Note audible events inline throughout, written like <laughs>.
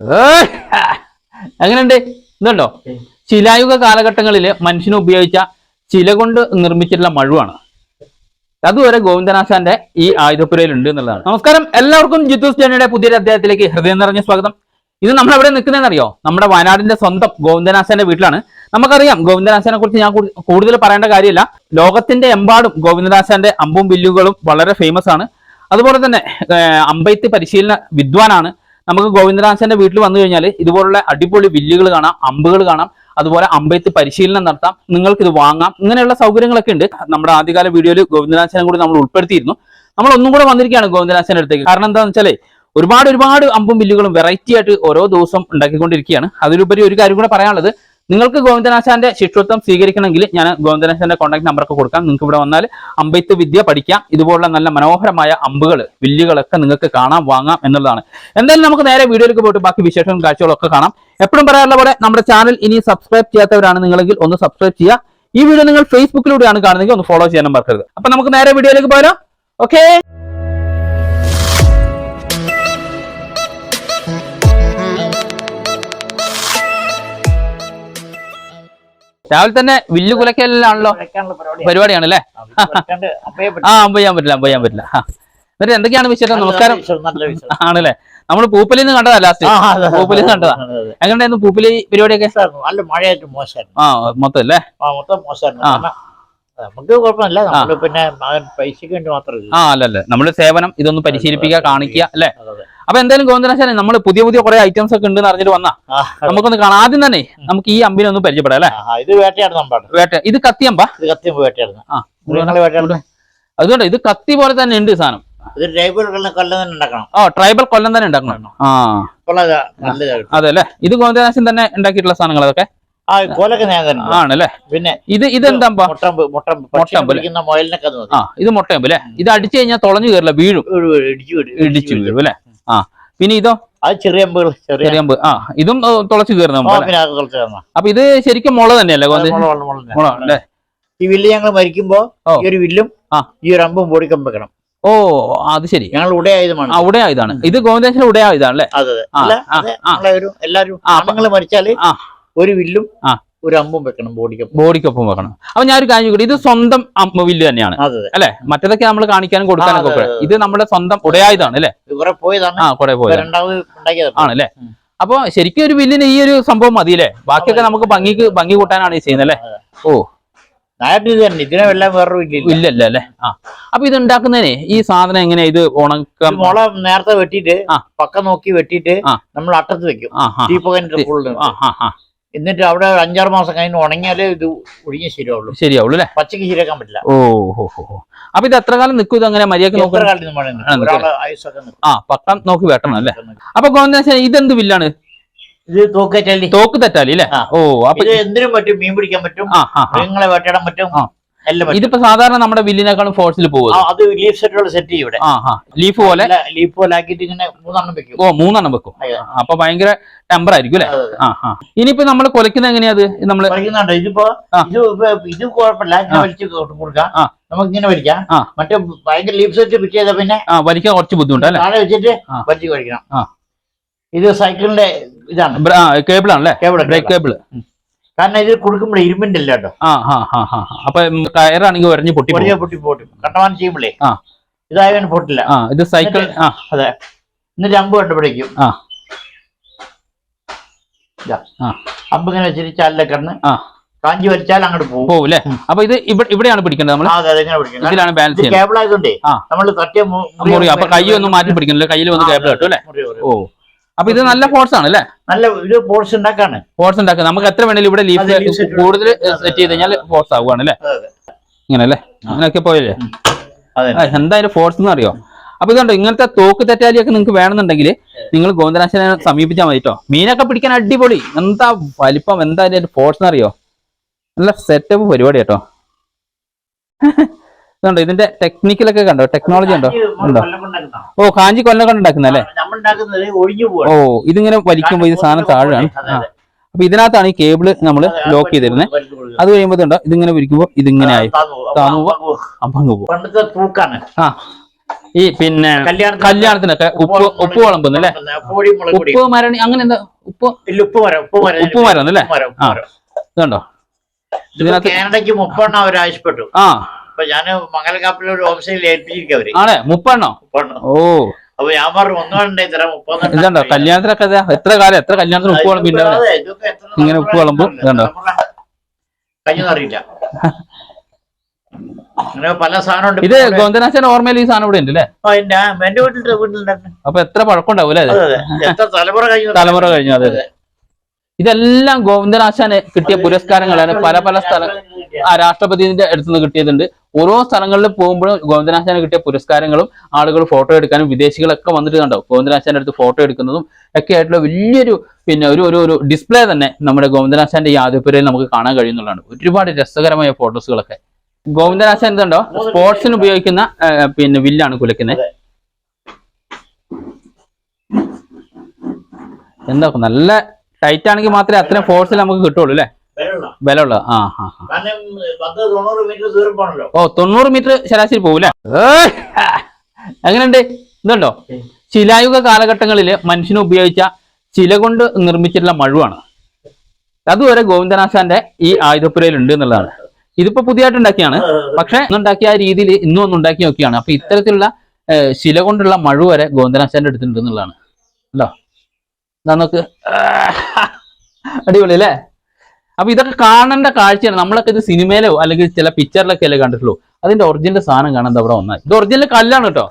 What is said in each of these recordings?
ഏയ്! എങ്ങനെയുണ്ട്? ഇതുണ്ടോ? ശിലായുഗ കാലഘട്ടങ്ങളിൽ മനുഷ്യനെ ഉപയോഗിച്ച ചില കൊണ്ട് നിർമ്മിച്ചിട്ടുള്ള മഴുവാണ്. അതുവരെ ഗോവിന്ദനാശാന്റെ ഈ ആയുധപ്പുരയിൽ ഉണ്ട് എന്നുള്ളതാണ്. നമസ്കാരം. എല്ലാവർക്കും ജിത്തു സ്റ്റേണിയുടെ പുതിയൊരു അദ്ദേഹത്തിലേക്ക് ഹൃദയം നിറഞ്ഞ സ്വാഗതം. ഇത് നമ്മൾ എവിടെ നിൽക്കുന്നതെന്നറിയോ? നമ്മുടെ വയനാടിന്റെ സ്വന്തം ഗോവിന്ദനാശാന്റെ വീട്ടിലാണ്. നമുക്കറിയാം ഗോവിന്ദനാശാനെ കുറിച്ച് ഞാൻ കൂടുതൽ പറയേണ്ട കാര്യമില്ല. ലോകത്തിന്റെ എമ്പാടും ഗോവിന്ദനാശാന്റെ അമ്പും വില്ലുകളും വളരെ ഫേമസ് ആണ്. അതുപോലെ തന്നെ അമ്പയത്ത് പരിശീലന വിദ്വാനാണ് നമുക്ക് ഗോവിന്ദരാജന്റെ വീട്ടിൽ വന്നു കഴിഞ്ഞാൽ ഇതുപോലുള്ള അടിപൊളി വില്ലുകൾ കാണാം അമ്പുകൾ കാണാം അതുപോലെ അമ്പെയ്ത്ത് പരിശീലനം നടത്താം നിങ്ങൾക്ക് ഇത് വാങ്ങാം ഇങ്ങനെയുള്ള സൗകര്യങ്ങളൊക്കെ ഉണ്ട്. നമ്മുടെ ആദ്യകാല വീഡിയോയിൽ ഗോവിന്ദരാജനെ കൂടി നമ്മൾ ഉൾപ്പെടുത്തിയിരുന്നു. നമ്മൾ ഒന്നും കൂടെ വന്നിരിക്കുകയാണ് ഗോവിന്ദരാജന്റെ അടുത്തേക്ക്. കാരണം എന്താണെന്ന് വെച്ചാൽ ഒരുപാട് ഒരുപാട് അമ്പും വില്ലുകളും വെറൈറ്റി ആയിട്ട് ഓരോ ദിവസം ഉണ്ടാക്കിക്കൊണ്ടിരിക്കുകയാണ്. അതിലുപരി ഒരു കാര്യം കൂടെ പറയാനുള്ളത് നിങ്ങൾക്ക് ഗോവിന്ദനാശാന്റെ ശിഷ്യത്വം സ്വീകരിക്കണമെങ്കിൽ ഞാൻ ഗോവിന്ദനാശാന്റെ കോൺടാക്ട് നമ്പറൊക്കെ കൊടുക്കാം. നിങ്ങൾക്ക് ഇവിടെ വന്നാൽ അമ്പെയ്ത്ത് വിദ്യ പഠിക്കാം. ഇതുപോലുള്ള നല്ല മനോഹരമായ അമ്പുകൾ വില്ലുകളൊക്കെ നിങ്ങൾക്ക് കാണാം വാങ്ങാം എന്നുള്ളതാണ്. എന്തായാലും നമുക്ക് നേരെ വീഡിയോയിലേക്ക് പോയിട്ട് ബാക്കി വിശേഷവും കാഴ്ചകളൊക്കെ കാണാം. എപ്പോഴും പറയാറുള്ള പോലെ നമ്മുടെ ചാനൽ ഇനി സബ്സ്ക്രൈബ് ചെയ്യാത്തവരാണ് നിങ്ങളെങ്കിൽ ഒന്ന് സബ്സ്ക്രൈബ് ചെയ്യുക. ഈ വീഡിയോ നിങ്ങൾ ഫേസ്ബുക്കിലൂടെയാണ് കാണുന്നതെങ്കിൽ ഒന്ന് ഫോളോ ചെയ്യാനും മറക്കരുത്. അപ്പൊ നമുക്ക് നേരെ വീഡിയോയിലേക്ക് പോയാലോ? ഓക്കേ രാവിലെ തന്നെ വില്ല് കുലക്കലാണല്ലോ. പരിപാടിയാണ്. അല്ലേ ആ, ഇത് വരയ്ക്കാണ്ട് അമ്പയെ പറ്റി. ആ അമ്പ ചെയ്യാൻ പറ്റില്ല അമ്പ ചെയ്യാൻ പറ്റില്ല. എന്നിട്ട് എന്തൊക്കെയാണ് വിശേഷം? നമസ്കാരം. ആണല്ലേ? നമ്മൾ പൂപ്പലിൽ നിന്ന് കണ്ടതാ ലാസ്റ്റ് പൂപ്പലിൽ നിന്ന് കണ്ടതാ. എങ്ങനെയായിരുന്നു പൂപ്പലി പരിപാടിയൊക്കെ? നല്ല മഴയായിട്ട് മോശമായിരുന്നു. ആ മൊത്തം അല്ലേ ആ, മൊത്തം മോശമായിരുന്നു. നമുക്ക് കുഴപ്പമില്ല. നമ്മൾ പിന്നെ പൈസ പൈസക്ക് വേണ്ടി മാത്രമല്ല ആ അല്ല അല്ലേ നമ്മൾ സേവനം ഇതൊന്ന് പരിശീലിപ്പിക്കുക കാണിക്കുക അല്ലേ. അപ്പൊ എന്തായാലും ഗോവിന്ദനാശാനെ നമ്മൾ പുതിയ പുതിയ കുറെ ഐറ്റംസ് ഒക്കെ ഉണ്ടെന്ന് അറിഞ്ഞിട്ട് വന്നാ. നമുക്കൊന്ന് കാണാം. ആദ്യം തന്നെ നമുക്ക് ഈ അമ്പിനെ ഒന്ന് പരിചയപ്പെടാം അല്ലേ? ഇത് വേട്ടയാടുന്ന വേട്ട ഇത് കത്തിയമ്പ? ഇത് കത്തി വേട്ടയാടുന്ന. അതുകൊണ്ട് ഇത് കത്തി പോലെ തന്നെ ഉണ്ട് സാധനം. ഇത് ട്രൈബൽ കൊല്ലം തന്നെ ഉണ്ടാക്കണം. ഓ ട്രൈബൽ കൊല്ലം തന്നെ ഉണ്ടാക്കണം. ആ. അതെ അല്ലേ? ഇത് ഗോവിന്ദനാശൻ തന്നെ ഉണ്ടാക്കിയിട്ടുള്ള സാധനങ്ങൾ അതൊക്കെ. ആണല്ലേ? പിന്നെ ഇത് ഇതെന്താ മുട്ടമ്പ് ആ ഇത് മുട്ടയമ്പ് അല്ലേ? ഇത് അടിച്ചു കഴിഞ്ഞാൽ തുളഞ്ഞു കയറില്ല വീഴും. ഇടിച്ചു വീഴും അല്ലേ? ആ പിന്നെ ഇതോ? അത് ചെറിയ ചെറിയ. ആ ഇതും തുളച്ചു കയറുന്ന. അപ്പൊ ഇത് ശരിക്കും മുള തന്നെയല്ലേ മുള, അല്ലേ ഈ വില്ല് ഞങ്ങൾ മരിക്കുമ്പോ ഈ ഒരു വില്ലും. ഈ ഒരു അമ്പും ബോഡി വെക്കണം. ഓ അത് ശരി. ഞങ്ങൾ ഉടയായുധമാണ്. ആ ഉടേ ആയുധമാണ് ഇത് ഗോവിന്ദേശ്വര ഉടേ ഇതാണ് അല്ലേ ആ, ആണുങ്ങൾ മരിച്ചാൽ. ഒരു വില്ലും ആ. ഒരു അമ്പും വെക്കണം ബോഡിക്കൊപ്പം. ബോഡിക്കൊപ്പം വെക്കണം. അപ്പൊ ഒരു കാര്യം ചോദിക്കട്ടെ? ഇത് സ്വന്തം അമ്മ വില്ല് തന്നെയാണ്. അല്ലെ? മറ്റേതൊക്കെ നമ്മൾ കാണിക്കാനും കൊടുക്കാനൊക്കെ ഒക്കെ. ഇത് നമ്മുടെ സ്വന്തം ഉടയായതാണ് അല്ലെ? ആ കുറെ പോയത് ഉണ്ടാക്കിയത് ആണല്ലേ? അപ്പൊ ശരിക്കും ഒരു വില്ലിന് ഈ ഒരു സംഭവം മതി അല്ലേ? ബാക്കിയൊക്കെ നമുക്ക് ഭംഗിക്ക് ഭംഗി കൂട്ടാനാണ് ഈ ചെയ്യുന്നത് അല്ലേ? ഓ. ഇതിനെല്ലാം വേറൊരു ഇല്ലല്ല അല്ലേ? ആ. അപ്പൊ ഇത് ഉണ്ടാക്കുന്നതിന് ഈ സാധനം എങ്ങനെയാ ഇത് ഉണക്കം? മുള നേരത്തെ വെട്ടിട്ട്. പക്ക നോക്കി വെട്ടിട്ട് നമ്മൾ അട്ടത്ത് വെക്കും. എന്നിട്ട് അവിടെ ഒരു അഞ്ചാറ് മാസം കഴിഞ്ഞ് ഉണങ്ങിയാലേ ഇത് ഒഴിഞ്ഞ ശരിയാവുള്ളൂ. ശരിയാവുള്ളൂ അല്ലേ? പച്ചക്ക് ശരിയാക്കാൻ പറ്റില്ല. ഓ ഹോ ഹോ. അപ്പൊ ഇത് എത്ര കാലം നിൽക്കും ഇത് അങ്ങനെ മര്യാദയ്ക്ക് നോക്കണം? ആ, പക്കം നോക്കി വെട്ടണം അല്ലേ? അപ്പൊ ഇതെന്ത് വില്ലാണ്? ഇത് തൂക്കറ്റല്ലി തോക്ക് തെറ്റാലി അല്ലേ. ഓ അപ്പൊ എന്തിനും പറ്റും മീൻ പിടിക്കാൻ പറ്റും. മൃഗങ്ങളെ വേട്ടയിടാൻ പറ്റും ഇതിപ്പോ സാധാരണ നമ്മുടെ വില്ലിനേക്കാളും ഫോഴ്സിൽ പോകും അത് ലീഫ് സെറ്റ് സെറ്റ് ചെയ്യും ഇവിടെ. ആ ആ. ലീഫ് പോലെ? ലീഫ് പോലെ ആക്കിയിട്ട് ഇങ്ങനെ മൂന്നെണ്ണം വെക്കും. ഓ മൂന്നെണ്ണം വെക്കും. അപ്പൊ ഭയങ്കര ടെമ്പർ ആയിരിക്കും അല്ലെ. ആ ആ. ഇനിയിപ്പോ നമ്മൾ കൊലക്കുന്ന എങ്ങനെയാ അത്? നമ്മൾ വലിക്കുന്നുണ്ട് ഇതിപ്പോ ഇത് ഇത് കുഴപ്പമില്ല. വലിച്ച് കൊടുക്കാം. നമുക്ക് ഇങ്ങനെ വലിക്കാം. മറ്റേ ഭയങ്കര ലീഫ് സെറ്റ് പിച്ച് ചെയ്ത പിന്നെ ആ വലിക്കാൻ കുറച്ച് ബുദ്ധിമുട്ടല്ലേ താഴെ വെച്ചിട്ട് വലിച്ചു കഴിക്കണം. ഇത് സൈക്കിളിന്റെ ഇതാണ്. കേബിൾ ആണല്ലേ? കേബിൾ ബ്രേക്ക് കേബിൾ കാരണം ഇത് കൊടുക്കുമ്പോൾ ഇരുമ്പിന്റെ കേട്ടോ ആ ആ ആ ആ. അപ്പൊ കയറാണെങ്കിൽ ഉരഞ്ഞ് പൊട്ടി പൊടിയ പൊട്ടി പോട്ടും. കട്ടമാനം ചെയ്യുമ്പോഴേ ആ. പൊട്ടില്ല. ആ ഇത് സൈക്കിൾ ആ. അതെ. എന്നിട്ട് അമ്പ് കണ്ടുപിടിക്കും. ആ. ആ. അമ്പ് ഇങ്ങനെ വെച്ചിട്ട് ചാലിലെ കിടന്ന്? ആ. കാഞ്ചി വലിച്ചാൽ അങ്ങോട്ട് പോകും പോകും അല്ലേ? അപ്പൊ ഇത് ഇവിടെ ഇവിടെയാണ് പിടിക്കേണ്ടത് നമ്മൾ ഇതിലാണ് ബാലൻസ് കേബിൾ ആയതുകൊണ്ടേ നമ്മൾ തട്ടിയ അപ്പൊ കൈ ഒന്നും മാറ്റി പിടിക്കണല്ലോ കയ്യിൽ വന്ന് കേബിൾ കിട്ടും അല്ലേ? ഓ. അപ്പൊ ഇത് നല്ല ഫോർട്സ് ആണ് അല്ലേ നല്ല ഒരു ഫോർട്സ് ഉണ്ടാക്കാണ്. ഫോർട്സ് ഉണ്ടാക്കുക. നമുക്ക് എത്ര വേണേലും ഇവിടെ ലീഫ് കൂടുതൽ സെറ്റ് ചെയ്ത് കഴിഞ്ഞാൽ ഫോർട്സ് ആവുകയാണ് അല്ലേ. ഇങ്ങനെ അല്ലേ അങ്ങനെയൊക്കെ പോയല്ലേ? എന്തായാലും ഫോർട്സ് എന്ന് അറിയോ? അപ്പൊ ഇതുണ്ടോ ഇങ്ങനത്തെ തോക്ക് തെറ്റാലിയൊക്കെ നിങ്ങൾക്ക് വേണമെന്നുണ്ടെങ്കിൽ നിങ്ങൾ ഗോവിന്ദനാശനെ സമീപിച്ചാൽ മതി കേട്ടോ മീനൊക്കെ പിടിക്കാൻ അടിപൊളി. എന്താ വലിപ്പം എന്താ അതിന്റെ എന്ന് അറിയോ? നല്ല സെറ്റപ്പ് പരിപാടി കേട്ടോ <laughs> ഇതുണ്ടോ? ഇതിന്റെ ടെക്നിക്കലൊക്കെ കണ്ടോ? ടെക്നോളജി ഉണ്ടോ? ഉണ്ടോ? ഓ കാഞ്ചി കൊല്ലം ഉണ്ടാക്കുന്നല്ലേ ഓ ഇതിങ്ങനെ വലിക്കുമ്പോൾ ഇത് സാധനം താഴെയാണ്. അപ്പൊ ഇതിനകത്താണ് ഈ കേബിൾ നമ്മൾ ലോക്ക് ചെയ്തിരുന്നത്. അത് കഴിയുമ്പോൾ ഉണ്ടോ ഇതിങ്ങനെ വിരിക്കുമ്പോൾ ഇതിങ്ങനെ ആയി. അപ്പൊ അമ്പങ്ങ് പോകും ആ ഈ പിന്നെ കല്യാണത്തിന് കല്യാണത്തിനൊക്കെ ഉപ്പ് ഉപ്പ് വിളമ്പുന്നു അല്ലേ ഉപ്പ് മരണി അങ്ങനെ എന്താ? ഉപ്പ്? ഉപ്പ് മരം ഉപ്പ് മരം. അല്ലേ? ആ. ഇതുണ്ടോ? കാനഡക്ക് ഇതിനകത്ത് കാനഡയ്ക്ക് മുപ്പെണ്ണം അവർ ആവശ്യപ്പെട്ടു. ആ. അപ്പൊ ഞാൻ മംഗലകാപ്പിൽ ഒരു ഓഫീസിൽ ഏൽപ്പിച്ചിരിക്കും അവർ. ആണേ? മുപ്പെണ്ണോ? മുപ്പെണ്ണം. ഓ. അപ്പൊ ഞാൻ പറഞ്ഞു ഒന്നുകൊണ്ടേ ഇത്ര ഇതുണ്ടോ? കല്യാണത്തിനൊക്കെ എത്ര കാലം? എത്ര കല്യാണത്തിന് ഉപ്പ് വിളമ്പ് ഇങ്ങനെ ഉപ്പ് വിളമ്പും, ഇതുണ്ടോ? കഴിഞ്ഞറിയില്ല അങ്ങനെ പല സാധനം ഇത് ഗോന്തനാശന്റെ ഓർമ്മയിൽ ഈ സാധനം ഇവിടെ ഉണ്ട് അല്ലേ എന്റെ വീട്ടിൽ വീട്ടിലുണ്ടായിരുന്നു. അപ്പൊ എത്ര പഴക്കം ഉണ്ടാവും അല്ലേ എത്ര തലമുറ കഴിഞ്ഞു തലമുറ കഴിഞ്ഞു അതെ. അതെ. ഇതെല്ലാം ഗോവിന്ദനാശാന് കിട്ടിയ പുരസ്കാരങ്ങളാണ്. പല പല സ്ഥല ആ രാഷ്ട്രപതിന്റെ അടുത്തുനിന്ന് കിട്ടിയതുണ്ട്. ഓരോ സ്ഥലങ്ങളിൽ പോകുമ്പോഴും ഗോവിന്ദനാശാന് കിട്ടിയ പുരസ്കാരങ്ങളും ആളുകൾ ഫോട്ടോ എടുക്കാനും വിദേശികളൊക്കെ വന്നിട്ട് കണ്ടോ ഗോവിന്ദനാശാന്റെ അടുത്ത് ഫോട്ടോ എടുക്കുന്നതും ഒക്കെ ആയിട്ടുള്ള വലിയൊരു പിന്നെ ഒരു ഒരു ഒരു ഡിസ്പ്ലേ തന്നെ നമ്മുടെ ഗോവിന്ദനാശാന്റെ ഈ നമുക്ക് കാണാൻ കഴിയുന്നുള്ളതാണ്. ഒരുപാട് രസകരമായ ഫോട്ടോസുകളൊക്കെ. ഗോവിന്ദനാശാൻ എന്തുണ്ടോ? സ്പോർട്സിന് ഉപയോഗിക്കുന്ന പിന്നെ വില്ലാണ് കുലക്കുന്നത് എന്താ നല്ല ടൈറ്റ് ആണെങ്കിൽ മാത്രമേ അത്രയും ഫോഴ്സിൽ നമുക്ക് കിട്ടുള്ളൂ അല്ലേ. ബലമുള്ള ആ ആ ഓ തൊണ്ണൂറ് മീറ്റർ ശരാശരി പോകൂലേ! എങ്ങനെയുണ്ട്? ഇതുണ്ടോ? ശിലായുഗ കാലഘട്ടങ്ങളിൽ മനുഷ്യന് ഉപയോഗിച്ച ചില കൊണ്ട് നിർമ്മിച്ചിട്ടുള്ള മഴുവാണ്. അതുവരെ ഗോവിന്ദനാശാന്റെ ഈ ആയുധപ്പുരയിൽ ഉണ്ട് എന്നുള്ളതാണ്. ഇതിപ്പോ പുതിയതായിട്ട് ഉണ്ടാക്കിയാണ്. പക്ഷെ ഉണ്ടാക്കിയ ആ രീതിയിൽ ഇന്നും ഒന്ന് ഉണ്ടാക്കി നോക്കിയാണ് അപ്പൊ ഇത്തരത്തിലുള്ള ശില കൊണ്ടുള്ള മഴു വരെ ഗോവിന്ദനാശാന്റെ അടുത്തുണ്ട് എന്നുള്ളതാണ്. ഇതാ നോക്ക് അടിപൊളി അല്ലേ? അപ്പൊ ഇതൊക്കെ കാണേണ്ട കാഴ്ചയാണ്. നമ്മളൊക്കെ ഇത് സിനിമയിലോ അല്ലെങ്കിൽ ചില പിക്ചറിലൊക്കെ അല്ലേ കണ്ടിട്ടുള്ളൂ. അതിന്റെ ഒറിജിനൽ സാധനം കാണാൻ അവിടെ വന്നാൽ ഇത് ഒറിജിനൽ കല്ലാണ് കേട്ടോ.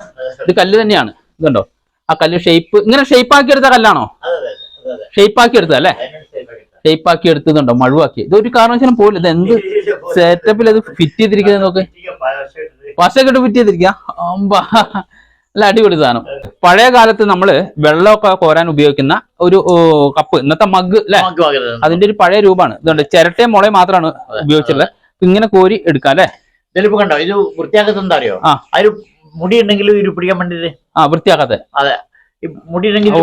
ഇത് കല്ല് തന്നെയാണ്. ഇതുണ്ടോ ആ കല്ല് ഷേപ്പ് ഇങ്ങനെ ഷേപ്പ് ആക്കി എടുത്ത കല്ലാണോ? ഷേപ്പ് ആക്കി എടുത്തത് അല്ലേ? ഷേപ്പ് ആക്കി എടുത്തതുണ്ടോ മഴുവാക്കി. ഇത് ഒരു കാരണവശാലും പോലും ഇത് എന്ത് സെറ്റപ്പിൽ അത് ഫിറ്റ് ചെയ്തിരിക്കുന്നത് നോക്ക്. പശ ഇട്ട് ഫിറ്റ് ചെയ്തിരിക്കുക അല്ല അടിപൊളി സാധനം. പഴയ കാലത്ത് നമ്മൾ വെള്ളമൊക്കെ കോരാൻ ഉപയോഗിക്കുന്ന ഒരു കപ്പ് ഇന്നത്തെ മഗ് അല്ലെ? അതിന്റെ ഒരു പഴയ രൂപമാണ്. ഇതുണ്ട്. ചിരട്ടയും മുളയും മാത്രമാണ് ഉപയോഗിച്ചിട്ടുള്ളത്. ഇങ്ങനെ കോരി എടുക്കാം അല്ലെ? ഇതിലിപ്പോ കണ്ടോ? ഇത് വൃത്തിയാക്കുന്നത് എന്താ അറിയോ? ആ. ഒരു മുടി ഉണ്ടെങ്കിലും ഇത് പിടിക്കാൻ വേണ്ടിട്ട്. ആ വൃത്തിയാക്കാത്ത. അതെ. ഓ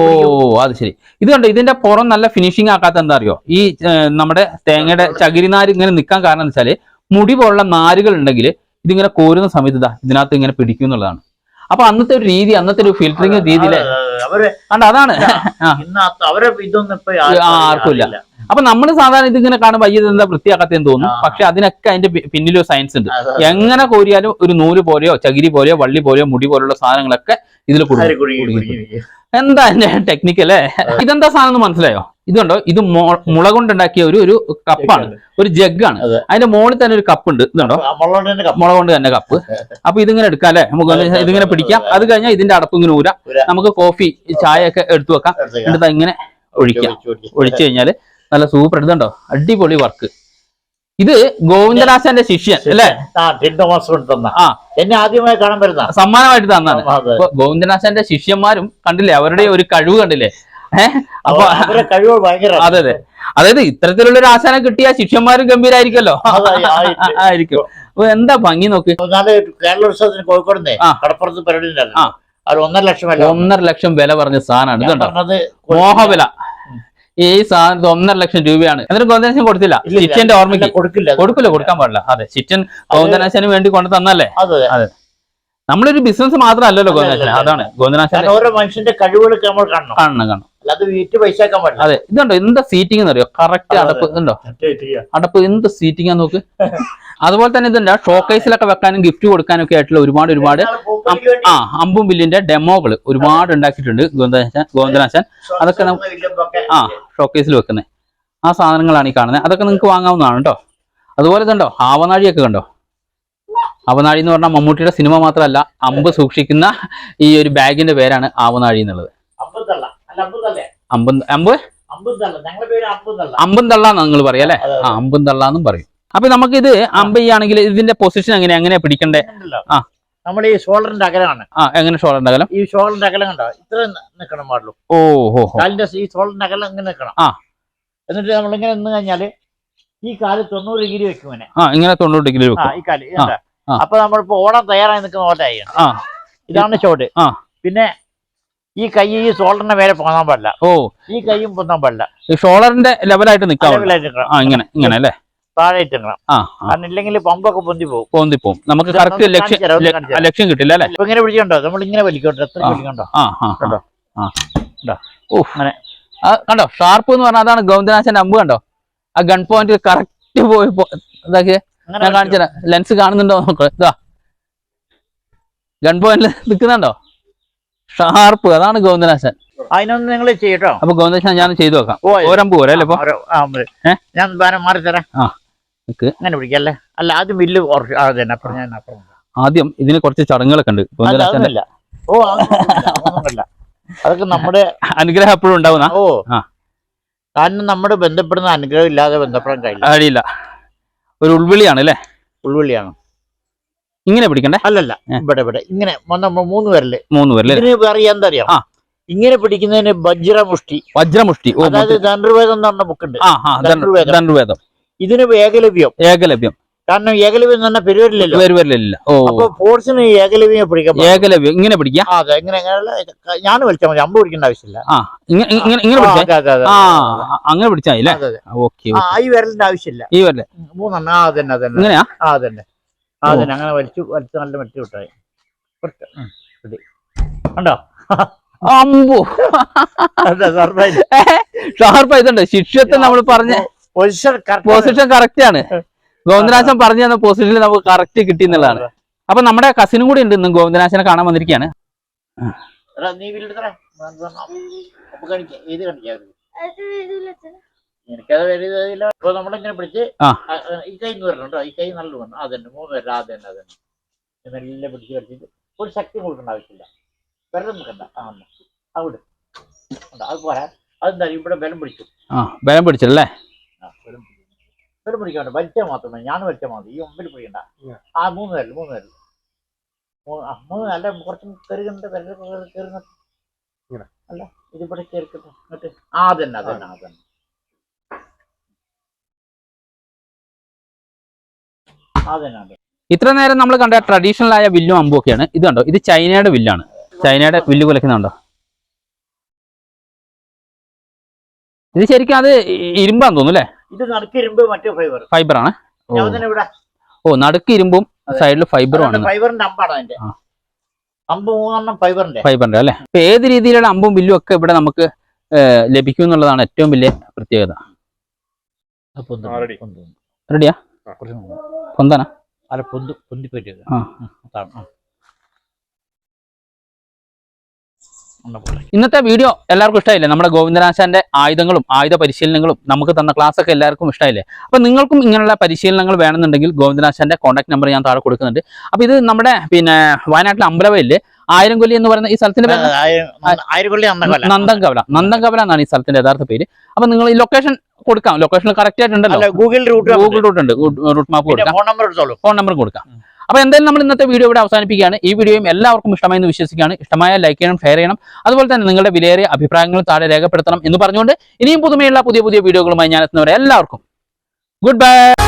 അത് ശരി. ഇത് കണ്ടോ? ഇതിന്റെ പുറം നല്ല ഫിനിഷിംഗ് ആക്കാത്ത എന്താ അറിയോ? ഈ നമ്മുടെ തേങ്ങയുടെ ചകിരിനാര് ഇങ്ങനെ നിൽക്കാൻ കാരണം എന്ന് വെച്ചാൽ മുടി പോലുള്ള നാരുകൾ ഉണ്ടെങ്കിൽ ഇതിങ്ങനെ കോരുന്ന സമയത്ത് ഇതാ ഇതിനകത്ത് ഇങ്ങനെ പിടിക്കും എന്നുള്ളതാണ്. അപ്പൊ അന്നത്തെ ഒരു രീതി അന്നത്തെ ഒരു ഫിൽറ്ററിങ് രീതിയിലെ അവരെ കണ്ടോ അതാണ്. അവരെ ഇതൊന്നും ഇപ്പൊ ആർക്കും ഇല്ല. അപ്പൊ നമ്മൾ സാധാരണ ഇതിങ്ങനെ കാണുമ്പോൾ അയ്യത് എന്താ വൃത്തിയാക്കാത്തെന്ന് തോന്നും. പക്ഷെ അതിനൊക്കെ അതിന്റെ പിന്നിലൊരു സയൻസ് ഉണ്ട്. എങ്ങനെ കോരിയാലും ഒരു നൂൽ പോലെയോ ചകിരി പോലെയോ വള്ളി പോലെയോ മുടി പോലെയുള്ള സാധനങ്ങളൊക്കെ ഇതിൽ കുടുങ്ങി. എന്താ എന്റെ ടെക്നിക്ക് അല്ലേ? ഇതെന്താ സാധനം എന്ന് മനസ്സിലായോ? ഇതുണ്ടോ? ഇത് മുള കൊണ്ടുണ്ടാക്കിയ ഒരു ഒരു കപ്പാണ് ഒരു ജഗ്ഗാണ്. അതെ. അതിന്റെ മുകളിൽ തന്നെ ഒരു കപ്പ് ഉണ്ട് ഇതുണ്ടോ മുള കൊണ്ട് തന്നെ കപ്പ് അപ്പൊ ഇതിങ്ങനെ എടുക്കാം അല്ലെ? നമുക്ക് ഇതിങ്ങനെ പിടിക്കാം. അത്. കഴിഞ്ഞാൽ ഇതിന്റെ അടപ്പ് ഇങ്ങനെ ഊരാം. നമുക്ക് കോഫി ചായ ഒക്കെ എടുത്തു വെക്കാം. എന്നിട്ട് ഇങ്ങനെ ഒഴിക്കാം. ഒഴിച്ചു ഒഴിച്ച്. നല്ല സൂപ്പർ എടുത്തുണ്ടോ അടിപൊളി വർക്ക് ഇത് ഗോവിന്ദദാസന്റെ ശിഷ്യൻ അല്ലേ? ആ എന്നെ ആദ്യമായി കാണാൻ വരുന്ന. സമ്മാനമായിട്ട് തന്നാണ്. ഗോവിന്ദദാസന്റെ ശിഷ്യന്മാരും കണ്ടില്ലേ? അവരുടെ ഒരു കഴിവ് കണ്ടില്ലേ? ഏഹ് അപ്പൊ കഴിവുകൾ ഭയങ്കര അതെ അതെ. അതായത് ഇത്തരത്തിലുള്ള ഒരു ആശാനം കിട്ടിയ ശിഷ്യന്മാരും ഗംഭീരായിരിക്കല്ലോ ആയിരിക്കും. അപ്പൊ എന്താ ഭംഗി നോക്ക്? കേരളോത്സവത്തിന് കോഴിക്കോട് കടപ്പുറത്ത് പരിപാടി ഒന്നര ലക്ഷം ഒന്നര ലക്ഷം വില പറഞ്ഞ സാധനമാണ്. മോഹവില. ഈ സാധനത്തിന് ഒന്നര ലക്ഷം രൂപയാണ്. എന്നിട്ട് ഗോവിന്ദനാശൻ കൊടുത്തില്ല. ചിറ്റന്റെ. ഓർമ്മയ്ക്ക്. കൊടുക്കില്ല. കൊടുക്കില്ല കൊടുക്കാൻ പാടില്ല. അതെ ചിറ്റൻ ഗോവിന്ദനാശന് വേണ്ടി കൊണ്ടു തന്നല്ലേ അതെ. നമ്മളൊരു ബിസിനസ് മാത്രമല്ലല്ലോ അല്ല, അതാണ് ഗോവിന്ദനാശൻ ഓരോ മനുഷ്യന്റെ കഴിവുകളൊക്കെ നമ്മൾ കാണണം. കാണണം കാണണം. അല്ലാതെ വീട്ടിൽ പൈസ അതെ ഇതുണ്ടോ? എന്താ സീറ്റിംഗ് എന്നറിയോ? കറക്റ്റ് അതെ, അടപ്പ് ഉണ്ടോ. അടപ്പ് എന്ത് സീറ്റിംഗ് നോക്ക്. അതുപോലെ തന്നെ ഇതുണ്ട്. ഷോക്കേസിലൊക്കെ വെക്കാനും ഗിഫ്റ്റ് കൊടുക്കാനും ഒക്കെ ആയിട്ടുള്ള ഒരുപാട് ഒരുപാട് ആ അമ്പും ബില്ലിന്റെ ഡെമോകൾ ഒരുപാട് ഉണ്ടാക്കിയിട്ടുണ്ട് ഗോവിന്ദനാശൻ ഗോവിന്ദനാശൻ അതൊക്കെ ആ ഷോക്കേസിൽ വെക്കുന്നത് ആ സാധനങ്ങളാണ് ഈ കാണുന്നത് അതൊക്കെ നിങ്ങൾക്ക് വാങ്ങാവുന്നതാണ് കേട്ടോ. അതുപോലെ ഇതുണ്ടോ? ആവനാഴിയൊക്കെ കണ്ടോ? ആവനാഴി എന്ന് പറഞ്ഞാൽ മമ്മൂട്ടിയുടെ സിനിമ മാത്രമല്ല അമ്പ് സൂക്ഷിക്കുന്ന ഈ ഒരു ബാഗിന്റെ പേരാണ് ആവനാഴി എന്നുള്ളത്. അമ്പ് തള്ള നിങ്ങൾ പറയാം അല്ലെ? ആ അമ്പും തള്ളാന്നും പറയും. അപ്പൊ നമുക്ക് ഇത് അമ്പയ്യാണെങ്കിൽ ഇതിന്റെ പൊസിഷൻ എങ്ങനെ എങ്ങനെയാ പിടിക്കണ്ടേ. ആ. നമ്മൾ ഈ ഷോൾഡറിന്റെ അകലമാണ്. ആ എങ്ങനെ ഷോൾഡറിന്റെ അകലം? ഈ ഷോൾഡറിന്റെ അകലം കണ്ടോ? ഇത്ര നിൽക്കണം പാടുള്ളൂ ഓഹോ ഹോ കാലിന്റെ ഈ ഷോൾഡറിന്റെ അകലം ഇങ്ങനെ നിൽക്കണം ആ. എന്നിട്ട് നമ്മൾ ഇങ്ങനെ നിന്ന് കഴിഞ്ഞാൽ ഈ കാൽ തൊണ്ണൂറ് ഡിഗ്രി വെക്കും ഇങ്ങനെ തൊണ്ണൂറ് ഡിഗ്രി വെക്കും. ഈ കാൽ. അപ്പൊ നമ്മളിപ്പോ ഓടാൻ തയ്യാറായി നിൽക്കുന്ന ഓട്ടായി ഇതാണ് ഷോട്ട് പിന്നെ ഈ കൈ ഈ ഷോൾഡറിന്റെ മേലെ പോകാൻ പാടില്ല. ഓ. ഈ കൈയും പൊന്നാൻ പാടില്ല. ഷോളറിന്റെ ലെവലായിട്ട്. ആ ഇങ്ങനെ ഇങ്ങനെ അല്ലേ? താഴെ ഇട്ടിടണം കാരണം ഇല്ലെങ്കിൽ പമ്പൊക്കെ പൊന്തി പോകും പോന്തിപ്പോവും. നമുക്ക് ഇത് കറക്റ്റ് ലക്ഷ്യം. ലക്ഷ്യം കിട്ടില്ല അല്ലേ? ഇപ്പൊ ഇങ്ങനെ പിടിക്കണ്ടോ? നമ്മൾ ഇങ്ങനെ വലിക്കോട്ടെ? എത്ര. വലിക്കണ്ടോ. കണ്ടോ? അങ്ങനെ. കണ്ടോ? ഷാർപ്പ് എന്ന് പറഞ്ഞാൽ അതാണ് ഗോവിന്ദനാശന്റെ അമ്പ് കണ്ടോ? ആ ഗൺ പോയിന്റ് കറക്റ്റ് പോയി ഇതാക്കിയേ. ഞാൻ കാണിച്ചു ലെൻസ് കാണുന്നുണ്ടോ നോക്ക്. ഇതാ. ഗൺ പോയിന്റ് നിൽക്കുന്നുണ്ടോ? ഷാർപ്പ് അതാണ് ഗോവിന്ദനാശൻ അതിനൊന്നും നിങ്ങൾ ചെയ്യട്ടോ. അപ്പൊ ഗോവിന്ദനാശൻ ഞാൻ ചെയ്തു നോക്കാം. ഓരം ഓരമ്പ് പോരെ അല്ലേ? ഞാൻ മാറി തരാം. ആ അങ്ങനെ പിടിക്കല്ലേ? അല്ല ആദ്യം അപ്പുറം ആദ്യം ഇതിന് കുറച്ച് ചടങ്ങുകളൊക്കെ ഉണ്ട്. അല്ല ഓ അതൊക്കെ നമ്മുടെ അനുഗ്രഹം എപ്പോഴും ഉണ്ടാവുന്ന? ഓ. കാരണം നമ്മുടെ ബന്ധപ്പെടുന്ന അനുഗ്രഹം ഇല്ലാതെ ബന്ധപ്പെടാൻ കഴിയില്ല. കഴിയില്ല ഒരു ഉൾവിളിയാണ് അല്ലേ? ഉൾവിളിയാണ്. ഇങ്ങനെ പിടിക്കണ്ടേ? അല്ലല്ല. ഇവിടെ ഇവിടെ. ഇങ്ങനെ നമ്മൾ മൂന്ന് പേരല്ലേ മൂന്ന് പേരല്ലേ ഇതിന് അറിയാൻ എന്താ അറിയാം ആ. ഇങ്ങനെ പിടിക്കുന്നതിന് വജ്രമുഷ്ടി. വജ്രമുഷ്ടി. അതായത് ധനുർവേദം എന്ന് പറഞ്ഞ ബുക്കുണ്ട്. ധനുർവേദം ഇതിന് ഏകലവ്യം ഏകലവ്യം കാരണം ഏകലവ്യം എന്ന് പറഞ്ഞാൽ പെരുവരില്ലല്ലോ. വരുവരില്ല ഓ. അപ്പൊ ഫോഴ്സിന് ഏകലവ്യം പിടിക്കാം. ഏകലവ്യം ഇങ്ങനെ പിടിക്കാം? അതെ ഇങ്ങനെ ഞാൻ വിളിച്ചാൽ മതി അമ്പ് പിടിക്കേണ്ട ആവശ്യമില്ല. ആ ഇങ്ങനെ ഇങ്ങനെ ആ, അങ്ങനെ പിടിച്ചാ മതി അല്ലേ. ഓക്കെ ആ ഈ വിരലിന്റെ ആവശ്യമില്ല. ഈ വരൽ? മൂന്നെണ്ണം. ആ അതന്നെ അതന്നെ. ഇങ്ങനെയാ? ആ അതന്നെ. ആ അതന്നെ. അങ്ങനെ വലിച്ചു വലിച്ചു നല്ല വെട്ടി വിട്ടായി. കണ്ടോ? അമ്പു. ഷാർപ്പ് ഇതുണ്ട് ശിഷ്യത്തെ നമ്മൾ പറഞ്ഞ പൊസിഷൻ കറക്റ്റ് ആണ്. ഗോവിന്ദനാശൻ പറഞ്ഞു തന്ന പൊസിഷനിൽ നമുക്ക് കറക്റ്റ് കിട്ടി എന്നുള്ളതാണ്. അപ്പൊ നമ്മുടെ കസിനും കൂടി ഉണ്ട് ഇന്ന് ഗോവിന്ദനാശനെ കാണാൻ വന്നിരിക്കുകയാണ്. എനിക്കത് വരുന്നില്ല ഇപ്പൊ നമ്മളിങ്ങനെ പിടിച്ച്? ഈ കൈ വരണോ ഈ കൈ നല്ല വരണം. അതന്നെ. മൂന്ന് പേര് അതന്നെ അതന്നെ. ഇത് പിടിച്ച് കളിച്ചിട്ട് ഒരു ശക്തി കൊടുക്കേണ്ട ആവശ്യമില്ല. വെറുതെ നിൽക്കണ്ട ആ. അവിടെ അത് പോരാ. അതെന്താ ഇവിടെ ബലം പിടിച്ചു. ബലം പിടിച്ചല്ലേ. ബലം പിടിക്കണ്ട വലിച്ചാൽ മാത്രമേ ഞാൻ വലിച്ചാൽ മതി ഈ ഒമ്പിൽ പിടിക്കണ്ട. ആ. മൂന്ന് പേരിൽ മൂന്ന് പേരിൽ മൂന്ന് അല്ല കുറച്ച് കയറുന്നുണ്ട് കയറുന്ന അല്ല ഇതിവിടെ കയറിക്കട്ടെ എന്നിട്ട് ആ അതന്നെ അതന്നെ അതന്നെ. അതന്നെ ഇത്ര നേരം നമ്മൾ കണ്ട ട്രഡീഷണൽ ആയ വില്ലും അമ്പും ഒക്കെയാണ്. ഇത് കണ്ടോ? ഇത് ചൈനയുടെ വില്ലാണ്. ചൈനയുടെ വില്ല് കുലക്കുന്നുണ്ടോ ഇത് ശരിക്കും അത് ഇരുമ്പാന്ന് തോന്നുന്നു അല്ലേ? ഇത് നടുക്കിരുമ്പ് മറ്റേ ഫൈബർ ഫൈബർ ആണ്. ഓ. ഞാൻ ഇവിടെ ഓ നടുക്ക് ഇരുമ്പും അതെ. സൈഡിൽ ഫൈബറും ആണ് ഫൈബറിന്റെ അമ്പാണ് അതിന്റെ. അമ്പ് മൂന്നെണ്ണം ഫൈബറിന്റെ ഫൈബറിന്റെ അല്ലെ? ഇപ്പൊ ഏത് രീതിയിലുള്ള അമ്പും വില്ലും ഒക്കെ ഇവിടെ നമുക്ക് ലഭിക്കും എന്നുള്ളതാണ് ഏറ്റവും വലിയ പ്രത്യേകത. റെഡിയാ? പൊന്താനാ? അല്ല പൊന്ത് പൊന്തി പറ്റിയത് ആ. ഇന്നത്തെ വീഡിയോ എല്ലാവർക്കും ഇഷ്ടമായില്ലേ നമ്മുടെ ഗോവിന്ദനാശാന്റെ ആയുധങ്ങളും ആയുധ പരിശീലനങ്ങളും നമുക്ക് തന്ന ക്ലാസ് ഒക്കെ എല്ലാവർക്കും ഇഷ്ടമായില്ലേ അപ്പൊ നിങ്ങൾക്കും ഇങ്ങനെയുള്ള പരിശീലനങ്ങൾ വേണമെന്നുണ്ടെങ്കിൽ ഗോവിന്ദനാശാന്റെ കോൺടാക്ട് നമ്പർ ഞാൻ താഴെ കൊടുക്കുന്നുണ്ട്. അപ്പൊ ഇത് നമ്മുടെ പിന്നെ വയനാട്ടിലെ അമ്പലവയിൽ ആയിരം കൊല്ലി എന്ന് പറയുന്ന ഈ സ്ഥലത്തിന്റെ നന്ദൻകവല. നന്ദൻകവല എന്നാണ് ഈ സ്ഥലത്തിന്റെ യഥാർത്ഥ പേര്. അപ്പൊ നിങ്ങൾ ഈ ലൊക്കേഷൻ കൊടുക്കാം. ലൊക്കേഷൻ കറക്റ്റ് ആയിട്ടുണ്ടല്ലോ. ഗൂഗിൾ റൂട്ട് ഗൂഗിൾ റൂട്ട് ഉണ്ട്. റൂട്ട് മാപ്പ് കൊടുക്കാം. ഫോൺ നമ്പർ എടുത്തോളൂ. ഫോൺ നമ്പർ കൊടുക്കാം. അപ്പൊ എന്തായാലും നമ്മൾ ഇന്നത്തെ വീഡിയോ ഇവിടെ അവസാനിപ്പിക്കുകയാണ്. ഈ വീഡിയോയും എല്ലാവർക്കും ഇഷ്ടമായി എന്ന് വിശ്വസിക്കുകയാണ്. ഇഷ്ടമായ ലൈക്ക് ചെയ്യണം ഷെയർ ചെയ്യണം. അതുപോലെ തന്നെ നിങ്ങളുടെ വിലയേറിയ അഭിപ്രായങ്ങൾ താഴെ രേഖപ്പെടുത്തണം എന്ന് പറഞ്ഞുകൊണ്ട് ഇനിയും പുതുമയുള്ള പുതിയ പുതിയ വീഡിയോകളുമായി ഞാൻ എത്തുന്നവരെ എല്ലാവർക്കും ഗുഡ് ബൈ